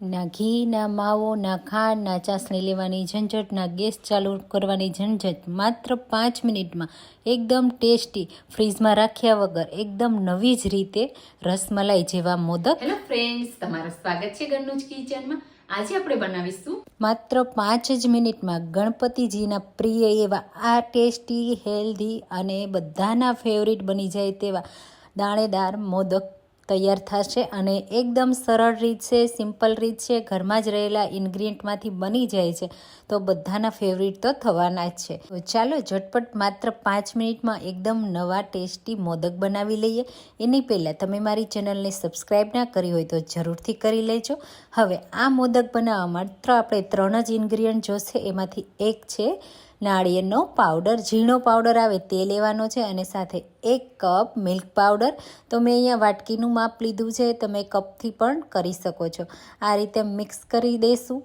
ના ઘી ના માવો ના ખાંડ ના ચાસણી લેવાની ઝંઝટ ના ગેસ ચાલુ કરવાની ઝંઝટ. માત્ર પાંચ મિનિટમાં એકદમ ટેસ્ટી ફ્રીજમાં રાખ્યા વગર એકદમ નવી જ રીતે રસમલાઈ જેવા મોદક. હેલો ફ્રેન્ડ્સ તમારું સ્વાગત છે ગન્નુજ કિચનમાં. આજે આપણે બનાવીશું માત્ર પાંચ જ મિનિટમાં ગણપતિજીના પ્રિય એવા આ ટેસ્ટી હેલ્ધી અને બધાના ફેવરિટ બની જાય તેવા દાણેદાર મોદક તૈયાર થશે અને એકદમ સરળ રીત છે, સિમ્પલ રીત છે, ઘરમાં જ રહેલા ઇન્ગ્રીડિયન્ટમાંથી બની જાય છે. તો બધાના ફેવરિટ તો થવાના જ છે. તો ચાલો ઝટપટ માત્ર પાંચ મિનિટમાં એકદમ નવા ટેસ્ટી મોદક બનાવી લઈએ. એની પહેલાં તમે મારી ચેનલને સબસ્ક્રાઈબ ના કરી હોય તો જરૂરથી કરી લેજો. હવે આ મોદક બનાવવા માત્ર આપણે ત્રણ જ ઇન્ગ્રીડિયન્ટ જોશે. એમાંથી એક છે નાળિયેરનો પાવડર ઝીણો પાવડર આવે તે લેવાનો છે અને સાથે એક કપ મિલ્ક પાવડર તો મેં અહીંયા વાટકીનું માપ લીધું છે, તમે કપથી પણ કરી શકો છો. આ રીતે મિક્સ કરી દઈશું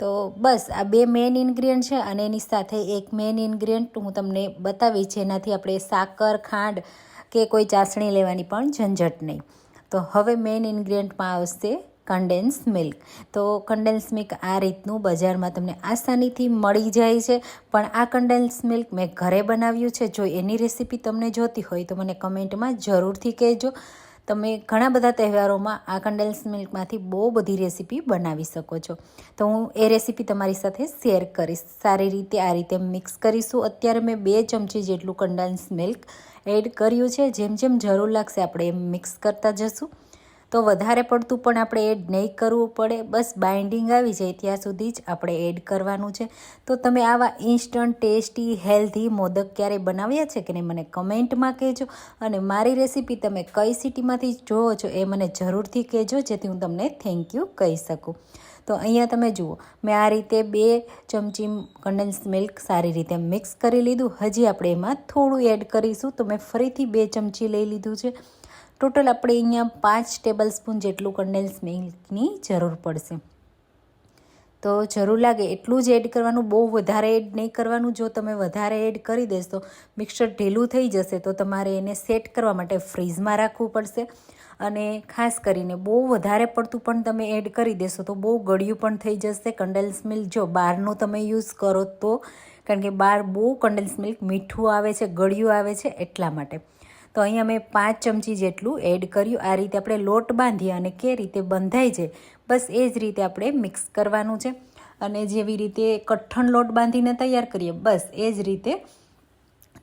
તો બસ, આ બે મેઇન ઇન્ગ્રીડિયન્ટ છે અને એની સાથે એક મેઇન ઇન્ગ્રીડિયન્ટ હું તમને બતાવી જેનાથી આપણે સાકર, ખાંડ કે કોઈ ચાસણી લેવાની પણ ઝંઝટ નહીં. તો હવે મેઇન ઇન્ગ્રીડિયન્ટમાં આવશે કન્ડેન્સ મિલ્ક. તો કન્ડેન્સ મિલ્ક આ રીતનું બજારમાં તમને આસાનીથી મળી જાય છે. પણ આ કન્ડેન્સ મિલ્ક મેં ઘરે બનાવ્યું છે. જો એની રેસીપી તમને જોતી હોય તો મને કમેન્ટમાં જરૂરથી કહેજો. તમે ઘણા બધા તહેવારોમાં આ કન્ડેન્સ મિલ્કમાંથી બહુ બધી રેસીપી બનાવી શકો છો. તો હું એ રેસીપી તમારી સાથે શેર કરીશ. સારી રીતે આ રીતે મિક્સ કરીશું. અત્યારે મેં બે ચમચી જેટલું કન્ડેન્સ મિલ્ક એડ કર્યું છે. જેમ જેમ જરૂર લાગશે આપણે એમ મિક્સ કરતા જશું. તો વધારે પડતું પણ આપણે એડ નહીં કરવું પડે. બસ બાઇન્ડિંગ આવી જાય ત્યાં સુધી જ આપણે એડ કરવાનું છે. તો તમે આવા ઇન્સ્ટન્ટ ટેસ્ટી હેલ્ધી મોદક ક્યારે બનાવ્યા છે કે નહીં મને કમેન્ટમાં કહેજો. અને મારી રેસીપી તમે કઈ સિટીમાંથી જુઓ છો એ મને જરૂરથી કહેજો, જેથી હું તમને થેન્ક યુ કહી શકું. તો અહીંયા તમે જુઓ, મેં આ રીતે બે ચમચી કન્ડેન્સ મિલ્ક સારી રીતે મિક્સ કરી લીધું. હજી આપણે એમાં થોડું એડ કરીશું. તો મેં ફરીથી બે ચમચી લઈ લીધું છે. ટોટલ આપણે અહીંયા પાંચ ટેબલ સ્પૂન જેટલું કન્ડેન્સ મિલ્કની જરૂર પડશે. તો જરૂર લાગે એટલું જ એડ કરવાનું, બહુ વધારે એડ નહીં કરવાનું. જો તમે વધારે એડ કરી દેશો, મિક્સર ઢીલું થઈ જશે, તો તમારે એને સેટ કરવા માટે ફ્રીઝમાં રાખવું પડશે. અને ખાસ કરીને બહુ વધારે પડતું પણ તમે એડ કરી દેશો, તો બહુ ગળ્યું પણ થઈ જશે. કન્ડેન્સ મિલ્ક જો બહારનું તમે યુઝ કરો તો, કારણ કે બહાર બહુ કન્ડેન્સ મિલ્ક મીઠું આવે છે, ગળ્યું આવે છે એટલા માટે. તો અહીંયા મેં પાંચ ચમચી જેટલું એડ કર્યું. આ રીતે આપણે લોટ બાંધીએ અને કે રીતે બંધાય છે, બસ એ જ રીતે આપણે મિક્સ કરવાનું છે. અને જેવી રીતે કઠણ લોટ બાંધીને તૈયાર કરીએ, બસ એ જ રીતે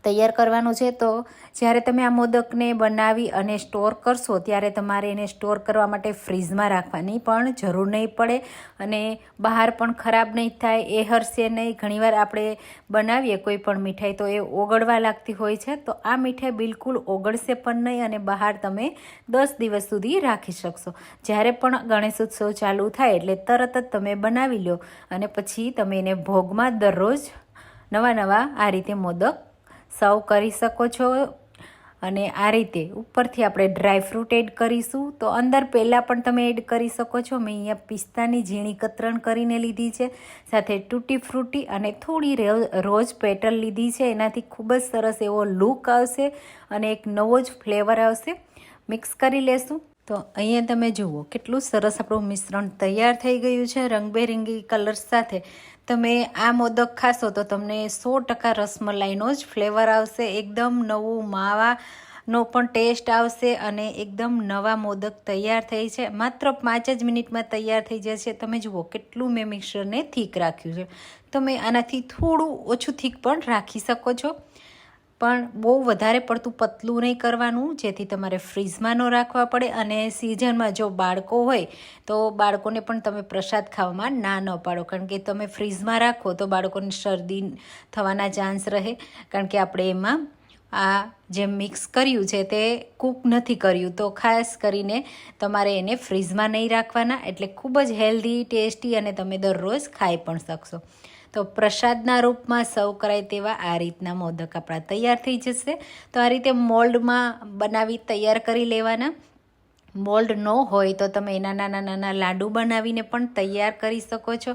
તૈયાર કરવાનું છે, તો જ્યારે તમે આ મોદકને બનાવી અને સ્ટોર કરશો, ત્યારે તમારે એને સ્ટોર કરવા માટે ફ્રીઝમાં રાખવાની પણ જરૂર નહીં પડે અને બહાર પણ ખરાબ નહીં થાય. એ હરશે નહીં. ઘણીવાર આપણે બનાવીએ કોઈ પણ મીઠાઈ, તો એ ઓગળવા લાગતી હોય છે, તો આ મીઠાઈ બિલકુલ ઓગળશે પણ નહીં અને બહાર તમે દસ દિવસ સુધી રાખી શકશો. જ્યારે પણ ગણેશ ઉત્સવ ચાલુ થાય એટલે તરત જ તમે બનાવી લો અને પછી તમે એને ભોગમાં દરરોજ નવા નવા આ રીતે મોદક સર્વ કરી શકો છો. અને આ રીતે ઉપરથી આપણે ડ્રાય ફ્રૂટ એડ કરીશું. તો અંદર પહેલાં પણ તમે એડ કરી શકો છો. મેં અહીંયા પિસ્તાની ઝીણી કતરણ કરીને લીધી છે. સાથે તૂટી ફ્રૂટી અને થોડી રોજ પેટલ લીધી છે. એનાથી ખૂબ જ સરસ એવો લુક આવશે અને એક નવો જ ફ્લેવર આવશે. મિક્સ કરી લેશું. તો અહીંયા તમે જુઓ, કેટલું સરસ આપણું મિશ્રણ તૈયાર થઈ ગયું છે. રંગબેરંગી કલર્સ સાથે. તમે આ મોદક ખાશો તો તમને સો ટકા રસમલાઈનો જ ફ્લેવર આવશે. એકદમ નવું માવા નો પણ ટેસ્ટ આવશે અને એકદમ નવા મોદક તૈયાર થઈ છે. માત્ર પાંચ જ મિનિટમાં તૈયાર થઈ જશે. તમે જુઓ કેટલું મેં મિક્સરને થીક રાખ્યું છે. તમે આનાથી થોડું ઓછું થીક પણ રાખી શકો છો. પણ બહુ વધારે પડતું પતલું નહીં કરવાનું, જેથી તમારે ફ્રીઝમાં ન રાખવા પડે. અને સિઝનમાં જો બાળકો હોય, તો બાળકોને પણ તમે પ્રસાદ ખાવામાં ના ન પાડો. કારણ કે તમે ફ્રીઝમાં રાખો, તો બાળકોને શરદી થવાના ચાન્સ રહે. કારણ કે આપણે એમાં આ જે મિક્સ કર્યું છે, તે કૂક નથી કર્યું. તો ખાસ કરીને તમારે એને ફ્રીઝમાં નહીં રાખવાના. એટલે ખૂબ જ હેલ્ધી ટેસ્ટી અને તમે દરરોજ ખાઈ પણ શકશો. તો પ્રસાદના રૂપમાં સર્વ કરાય તેવા આ રીતના મોદક આપણા તૈયાર થઈ જશે. તો આ રીતે મોલ્ડમાં બનાવી તૈયાર કરી લેવાના. મોલ્ડ ન હોય તો તમે એના નાના નાના લાડુ બનાવીને પણ તૈયાર કરી શકો છો.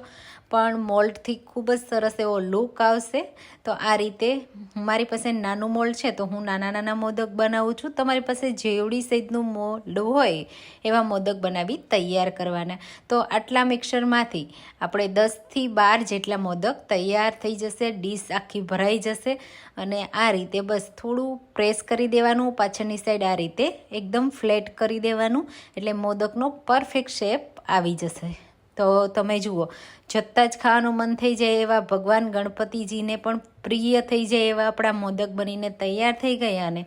પણ મોલ્ડથી ખૂબ જ સરસ એવો લુક આવશે. તો આ રીતે મારી પાસે નાનું મોલ્ડ છે, તો હું નાના નાના મોદક બનાવું છું. તમારી પાસે જેવડી સાઈઝનું મોલ્ડ હોય, એવા મોદક બનાવી તૈયાર કરવાના. તો આટલા મિક્સરમાંથી આપણે દસથી બાર જેટલા મોદક તૈયાર થઈ જશે ડીશ આખી ભરાઈ જશે. અને આ રીતે બસ થોડું પ્રેસ કરી દેવાનું, પાછળની સાઈડ આ રીતે એકદમ ફ્લેટ કરી દેવાનું, એટલે મોદકનો પરફેક્ટ શેપ આવી જશે. તો તમે જુઓ, જતાં જ ખાવાનું મન થઈ જાય એવા ભગવાન ગણપતિજીને પણ પ્રિય થઈ જાય એવા આપણા મોદક બનીને તૈયાર થઈ ગયા ને.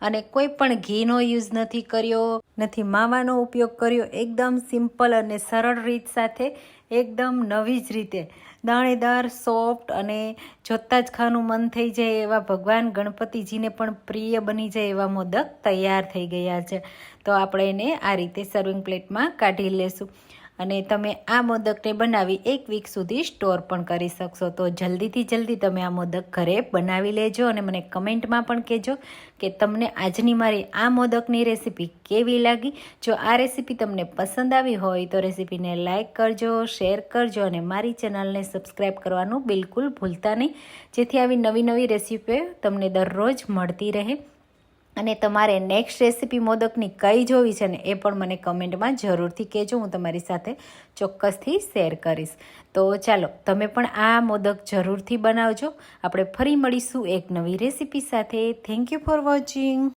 અને કોઈ પણ ઘીનો યુઝ નથી કર્યો, નથી માવાનો ઉપયોગ કર્યો, એકદમ સિમ્પલ અને સરળ રીત સાથે, એકદમ નવી જ રીતે. દાણેદાર, સોફ્ટ અને જોતાં જ ખાવાનું મન થઈ જાય એવા ભગવાન ગણપતિજીને પણ પ્રિય બની જાય એવા મોદક તૈયાર થઈ ગયા છે. તો આપણે એને આ રીતે સર્વિંગ પ્લેટમાં કાઢી લેશું. અને તમે આ મોદકને બનાવી એક વીક સુધી સ્ટોર પણ કરી શકશો. તો જલ્દીથી જલ્દી તમે આ મોદક ઘરે બનાવી લેજો અને મને કમેન્ટમાં પણ કહેજો કે તમને આજની મારી આ મોદકની રેસીપી કેવી લાગી. જો આ રેસીપી તમને પસંદ આવી હોય તો રેસીપીને લાઇક કરજો શેર કરજો અને મારી ચેનલને સબસ્ક્રાઈબ કરવાનું બિલકુલ ભૂલતા નહીં. જેથી આવી નવી નવી રેસીપીઓ તમને દરરોજ મળતી રહે. અને તમારે નેક્સ્ટ રેસીપી મોદકની કઈ જોવી છે ને એ પણ મને કમેન્ટમાં જરૂરથી કહેજો, હું તમારી સાથે ચોક્કસથી શેર કરીશ. તો ચાલો, તમે પણ આ મોદક જરૂરથી બનાવજો. આપણે ફરી મળીશું એક નવી રેસીપી સાથે. Thank you for watching